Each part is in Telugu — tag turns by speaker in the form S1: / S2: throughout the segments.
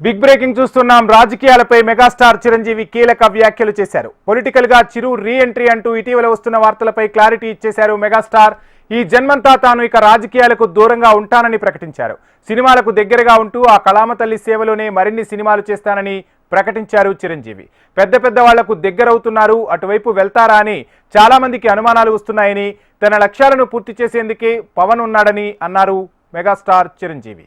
S1: బిగ్ బ్రేకింగ్ చూస్తున్నాం. రాజకీయాలపై మెగాస్టార్ చిరంజీవి కీలక వ్యాఖ్యలు చేశారు. పొలిటికల్గా చిరు రీ ఎంట్రీ అంటూ ఇటీవల వస్తున్న వార్తలపై క్లారిటీ ఇచ్చేశారు మెగాస్టార్. ఈ జన్మంతా తాను ఇక రాజకీయాలకు దూరంగా ఉంటానని ప్రకటించారు. సినిమాలకు దగ్గరగా ఉంటూ ఆ కళామ తల్లి సేవలోనే మరిన్ని సినిమాలు చేస్తానని ప్రకటించారు చిరంజీవి. పెద్ద పెద్ద వాళ్ళకు దగ్గరవుతున్నారు అటువైపు వెళ్తారా అని చాలా మందికి అనుమానాలు వస్తున్నాయని తన లక్ష్యాలను పూర్తి చేసేందుకే పవన్ ఉన్నాడని అన్నారు మెగాస్టార్ చిరంజీవి.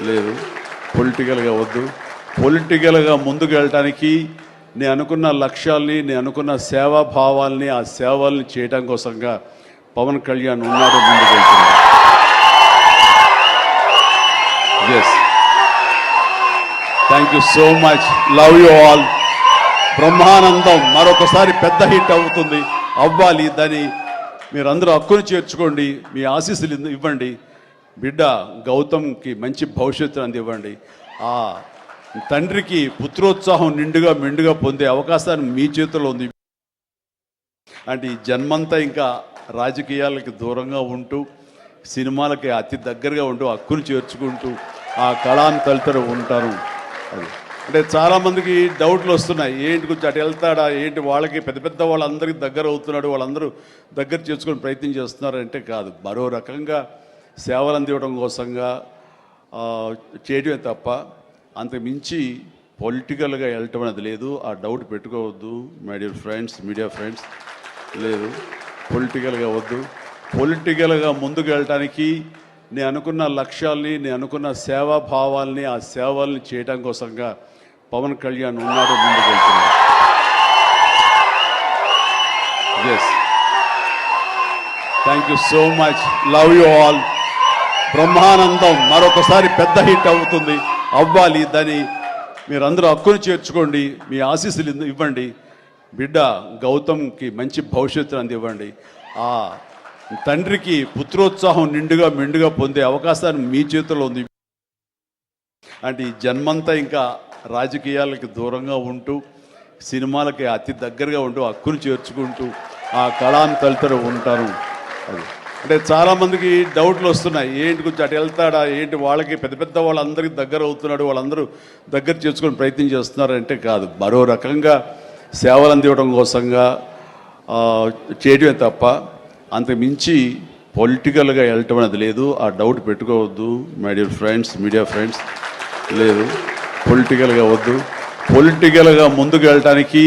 S2: లేదు. పొలిటికల్గా వద్దు. పొలిటికల్గా ముందుకు వెళ్ళటానికి నేను అనుకున్న లక్ష్యాల్ని నేను అనుకున్న సేవా భావాల్ని ఆ సేవల్ని చేయడం కోసంగా పవన్ కళ్యాణ్ ఉన్నాడు ముందుకు వెళ్తున్నాడు. Yes thank you so much love you all Brahmanandam. మరొకసారి పెద్ద హిట్ అవుతుంది. అవ్వాలి దాన్ని మీరందరూ హక్కును చేర్చుకోండి. మీ ఆశీస్సులు ఇవ్వండి. బిడ్డ గౌతమ్కి మంచి భవిష్యత్తు అందివ్వండి. ఆ తండ్రికి పుత్రోత్సాహం నిండుగా మెండుగా పొందే అవకాశాన్ని మీ చేతిలో ఉంది. అంటే ఈ జన్మంతా ఇంకా రాజకీయాలకి దూరంగా ఉంటూ సినిమాలకి అతి దగ్గరగా ఉంటూ హక్కును చేర్చుకుంటూ ఆ కళాన్ని తలుతూ ఉంటారు. అది. అంటే చాలామందికి డౌట్లు వస్తున్నాయి. ఏంటి కొంచెం అటు వెళ్తాడా? ఏంటి? వాళ్ళకి పెద్ద పెద్ద వాళ్ళందరికీ దగ్గర అవుతున్నాడు. వాళ్ళందరూ దగ్గర చేసుకుని ప్రయత్నం చేస్తున్నారు అంటే కాదు. మరో రకంగా సేవలు అందివ్వడం కోసంగా చేయడమే తప్ప అంతకు మించి పొలిటికల్గా వెళ్ళటం అనేది లేదు. ఆ డౌట్ పెట్టుకోవద్దు. My dear friends media friends లేదు. పొలిటికల్గా వద్దు. పొలిటికల్గా ముందుకు వెళ్ళటానికి నేను అనుకున్న లక్ష్యాల్ని నేను అనుకున్న సేవా భావాల్ని ఆ సేవల్ని చేయడం కోసంగా పవన్ కళ్యాణ్ ఉన్నాడు ముందుకు వెళ్తున్నాడు yes thank you so much love you all Brahmanandam మరొకసారి పెద్ద హిట్ అవుతుంది. అవ్వాలి దాని మీరందరూ హక్కును చేర్చుకోండి. మీ ఆశీస్సులు ఇవ్వండి. బిడ్డ గౌతమ్కి మంచి భవిష్యత్తు అందివ్వండి ఆ తండ్రికి పుత్రోత్సాహం నిండుగా మెండుగా పొందే అవకాశాన్ని మీ చేతిలో ఉంది. అంటే ఈ జన్మంతా ఇంకా రాజకీయాలకి దూరంగా ఉంటూ సినిమాలకి అతి దగ్గరగా ఉంటూ హక్కును చేర్చుకుంటూ ఆ కళాన్ని తలుతూ ఉంటారు. అది. అంటే చాలామందికి డౌట్లు వస్తున్నాయి. ఏంటి కొంచెం అటు వెళ్తాడా? ఏంటి వాళ్ళకి పెద్ద పెద్ద వాళ్ళందరికీ దగ్గర అవుతున్నాడు వాళ్ళందరూ దగ్గర చేసుకుని ప్రయత్నం చేస్తున్నారంటే కాదు. మరో రకంగా సేవలు అందివ్వడం కోసంగా చేయడమే తప్ప అంతకు మించి పొలిటికల్గా వెళ్ళటం అనేది లేదు. ఆ డౌట్ పెట్టుకోవద్దు. My dear friends media friends లేదు. పొలిటికల్గా వద్దు. పొలిటికల్గా ముందుకు వెళ్ళటానికి